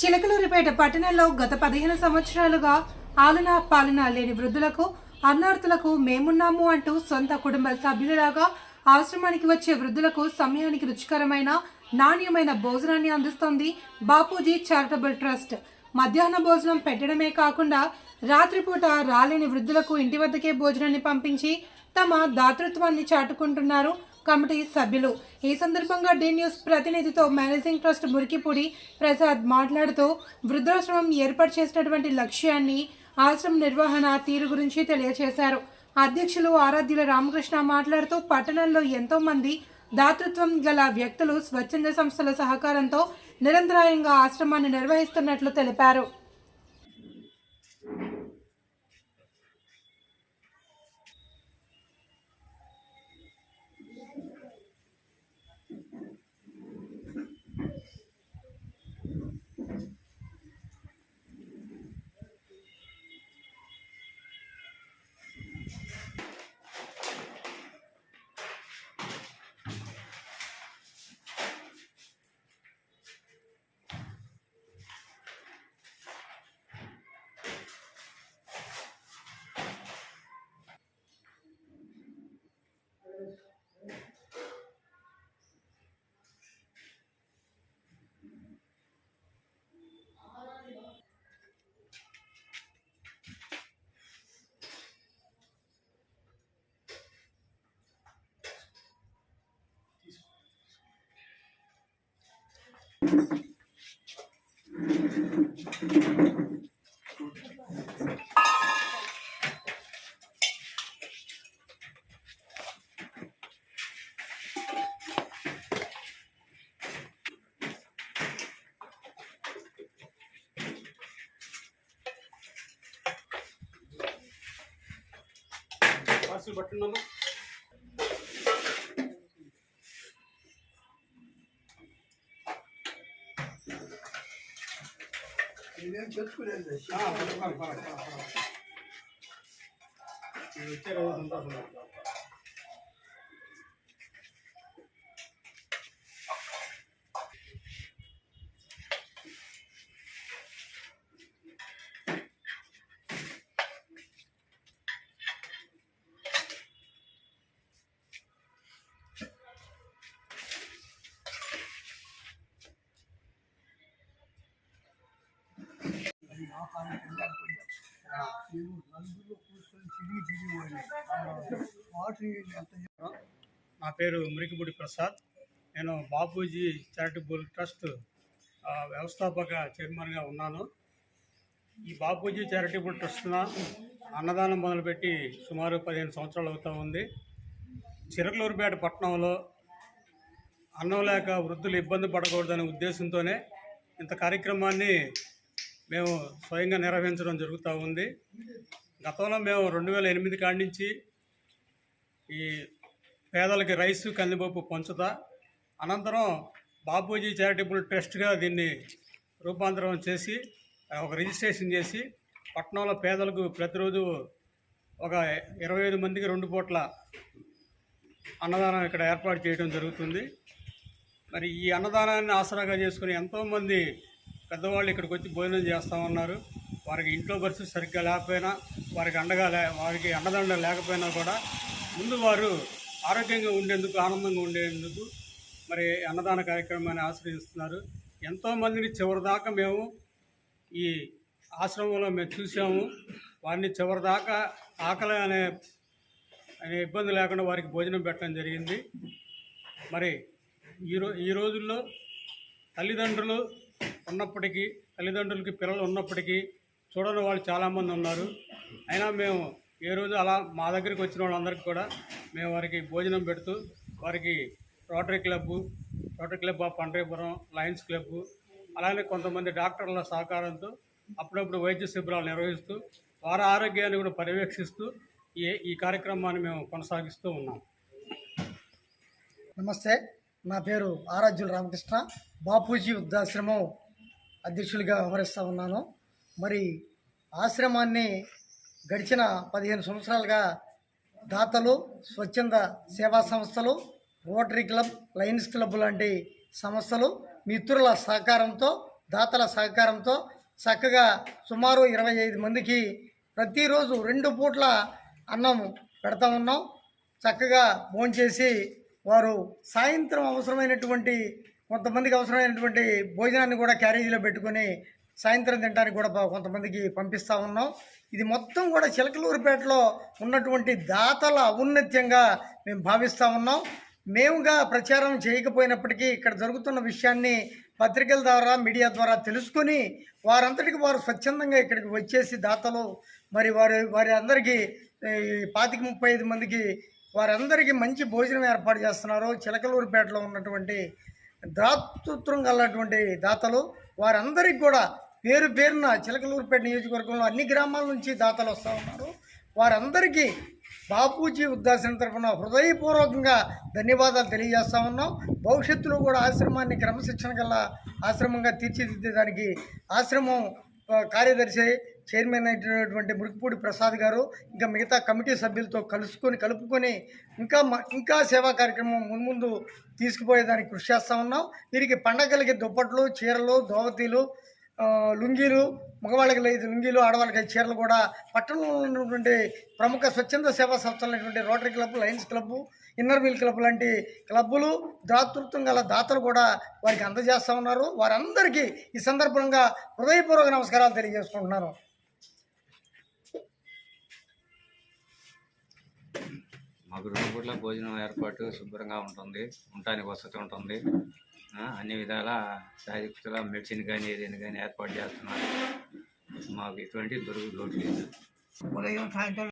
చిలకలూరిపేట పట్టణంలో గత పదిహేను సంవత్సరాలుగా ఆలనా పాలన లేని వృద్ధులకు అన్నార్థులకు మేమున్నాము అంటూ సొంత కుటుంబ సభ్యులలాగా ఆశ్రమానికి వచ్చే వృద్ధులకు సమయానికి రుచికరమైన నాణ్యమైన భోజనాన్ని అందిస్తోంది బాపూజీ చారిటబుల్ ట్రస్ట్. మధ్యాహ్న భోజనం పెట్టడమే కాకుండా రాత్రిపూట రాలేని వృద్ధులకు ఇంటి వద్దకే భోజనాన్ని పంపించి తమ దాతృత్వాన్ని చాటుకుంటున్నారు కమిటీ సభ్యులు. ఈ సందర్భంగా డి న్యూస్ ప్రతినిధితో మేనేజింగ్ ట్రస్ట్ మురికిపూడి ప్రసాద్ మాట్లాడుతూ వృద్ధాశ్రమం ఏర్పాటు చేసినటువంటి లక్ష్యాన్ని ఆశ్రమ నిర్వహణ తీరు గురించి తెలియజేశారు అధ్యక్షులు ఆరాధ్యుల రామకృష్ణ మాట్లాడుతూ పట్టణంలో ఎంతో మంది దాతృత్వం గల వ్యక్తులు స్వచ్ఛంద సంస్థల సహకారంతో నిరంతరాయంగా ఆశ్రమాన్ని నిర్వహిస్తున్నట్లు తెలిపారు. బట్టలు 啊，快了快了快了快了！嗯，这个我很大声了。నేను కూర్చొని తిరిగి తిరిగి వాటర్ ఎంత నా పేరు మురికిపూడి ప్రసాద్. నేను బాపూజీ చారిటబుల్ ట్రస్ట్ వ్యవస్థాపక చైర్మన్గా ఉన్నాను. ఈ బాపూజీ చారిటబుల్ ట్రస్ట్న అన్నదానం మొదలుపెట్టి సుమారు పదిహేను సంవత్సరాలు అవుతూ ఉంది. చిరకలూరుపేట పట్టణంలో అన్నం లేక వృద్ధులు ఇబ్బంది పడకూడదనే ఉద్దేశంతోనే ఇంత కార్యక్రమాన్ని మేము స్వయంగా నిర్వహించడం జరుగుతూ ఉంది. గతంలో మేము రెండు వేల ఎనిమిది కాడి నుంచి ఈ పేదలకి రైసు కందిపప్పు పంచుతా అనంతరం బాపూజీ చారిటబుల్ ట్రస్ట్గా దీన్ని రూపాంతరం చేసి ఒక రిజిస్ట్రేషన్ చేసి పట్టణంలో పేదలకు ప్రతిరోజు ఒక ఇరవై ఐదు మందికి రెండు పూట్ల అన్నదానం ఇక్కడ ఏర్పాటు చేయడం జరుగుతుంది. మరి ఈ అన్నదానాన్ని ఆసరాగా చేసుకుని ఎంతోమంది పెద్దవాళ్ళు ఇక్కడికి వచ్చి భోజనం చేస్తూ ఉన్నారు. వారికి ఇంట్లో పరిస్థితి సరిగ్గా లేకపోయినా వారికి అండగా లే వారికి అండదండ లేకపోయినా కూడా ముందు వారు ఆరోగ్యంగా ఉండేందుకు ఆనందంగా ఉండేందుకు మరి అన్నదాన కార్యక్రమాన్ని ఆశ్రయిస్తున్నారు. ఎంతోమందిని చివరిదాకా మేము ఈ ఆశ్రమంలో మేము చూసాము వారిని చివరిదాకా ఆకలి అనే అనే ఇబ్బంది లేకుండా వారికి భోజనం పెట్టడం జరిగింది. మరి ఈ రో ఈ రోజుల్లో తల్లిదండ్రులు ఉన్నప్పటికీ తల్లిదండ్రులకి పిల్లలు ఉన్నప్పటికీ చూడని వాళ్ళు చాలామంది ఉన్నారు. అయినా మేము ఏ రోజు అలా మా దగ్గరికి వచ్చిన వాళ్ళందరికీ కూడా మేము వారికి భోజనం పెడుతూ వారికి rotary club rotary club of Pandripuram lions club అలానే కొంతమంది డాక్టర్ల సహకారంతో అప్పుడప్పుడు వైద్య శిబిరాలు నిర్వహిస్తూ వారి ఆరోగ్యాన్ని కూడా పర్యవేక్షిస్తూ ఈ ఈ కార్యక్రమాన్ని మేము కొనసాగిస్తూ ఉన్నాం. నమస్తే. నా పేరు ఆరాధ్యుల రామకృష్ణ. బాపూజీ వృద్ధాశ్రమం అధ్యక్షులుగా వ్యవహరిస్తూ ఉన్నాను. మరి ఆశ్రమాన్ని గడిచిన పదిహేను సంవత్సరాలుగా దాతలు స్వచ్ఛంద సేవా సంస్థలు రోటరీ క్లబ్ లయన్స్ క్లబ్ లాంటి సంస్థలు మిత్రుల సహకారంతో దాతల సహకారంతో చక్కగా సుమారు ఇరవై ఐదు మందికి ప్రతిరోజు రెండు పూట్ల అన్నం పెడతా ఉన్నాం. చక్కగా భోంచేసి వారు సాయంత్రం అవసరమైనటువంటి కొంతమందికి అవసరమైనటువంటి భోజనాన్ని కూడా క్యారేజీలో పెట్టుకొని సాయంత్రం తినడానికి కూడా కొంతమందికి పంపిస్తూ ఉన్నాం. ఇది మొత్తం కూడా చిలకలూరుపేటలో ఉన్నటువంటి దాతల ఔన్నత్యంగా మేము భావిస్తూ ఉన్నాం. మేముగా ప్రచారం చేయకపోయినప్పటికీ ఇక్కడ జరుగుతున్న విషయాన్ని పత్రికల ద్వారా మీడియా ద్వారా తెలుసుకొని వారంతటికి వారు స్వచ్ఛందంగా ఇక్కడికి వచ్చేసి దాతలు మరి వారి వారి అందరికీ పాతిక ముప్పై ఐదు మందికి వారందరికీ మంచి భోజనం ఏర్పాటు చేస్తున్నారు చిలకలూరుపేటలో ఉన్నటువంటి దాతృత్వం గలటువంటి దాతలు వారందరికీ కూడా పేరు పేరున చిలకలూరుపేట నియోజకవర్గంలో అన్ని గ్రామాల నుంచి దాతలు వస్తూ ఉన్నారు. వారందరికీ బాపూజీ ఉద్దాసన తరఫున హృదయపూర్వకంగా ధన్యవాదాలు తెలియజేస్తా ఉన్నాం. భవిష్యత్తులో కూడా ఆశ్రమాన్ని క్రమశిక్షణ గల ఆశ్రమంగా తీర్చిదిద్దేదానికి ఆశ్రమం కార్యదర్శి చైర్మన్ అయినటువంటి మురికిపూడి ప్రసాద్ గారు ఇంకా మిగతా కమిటీ సభ్యులతో కలుసుకొని కలుపుకొని ఇంకా మ- ఇంకా సేవా కార్యక్రమం మున్ముందు తీసుకుపోయేదానికి కృషి చేస్తూ ఉన్నాం. వీరికి పండగలకి దుప్పట్లు చీరలు దోవతీలు లుంగీలు మగవాళ్ళకి లేదు లుంగీలు ఆడవాళ్ళకి చీరలు కూడా పట్టణంలో ఉన్నటువంటి ప్రముఖ స్వచ్ఛంద సేవా సంస్థలైనటువంటి rotary club lions club inner wheel club లాంటి క్లబ్బులు దాతృత్వం గల దాతలు కూడా వారికి అందజేస్తూ ఉన్నారు. వారందరికీ ఈ సందర్భంగా హృదయపూర్వక నమస్కారాలు తెలియజేసుకుంటున్నాను. మాకు రెండు పూట్ల భోజనం ఏర్పాటు శుభ్రంగా ఉంటుంది ఉండటానికి వసతి ఉంటుంది. అన్ని విధాల సాధికుల మెడిసిన్ కానీ ఏదైనా కానీ ఏర్పాటు చేస్తున్నారు. మాకు ఎటువంటి దొరుకు లోటు లేదు. ఉదయం సాయంత్రం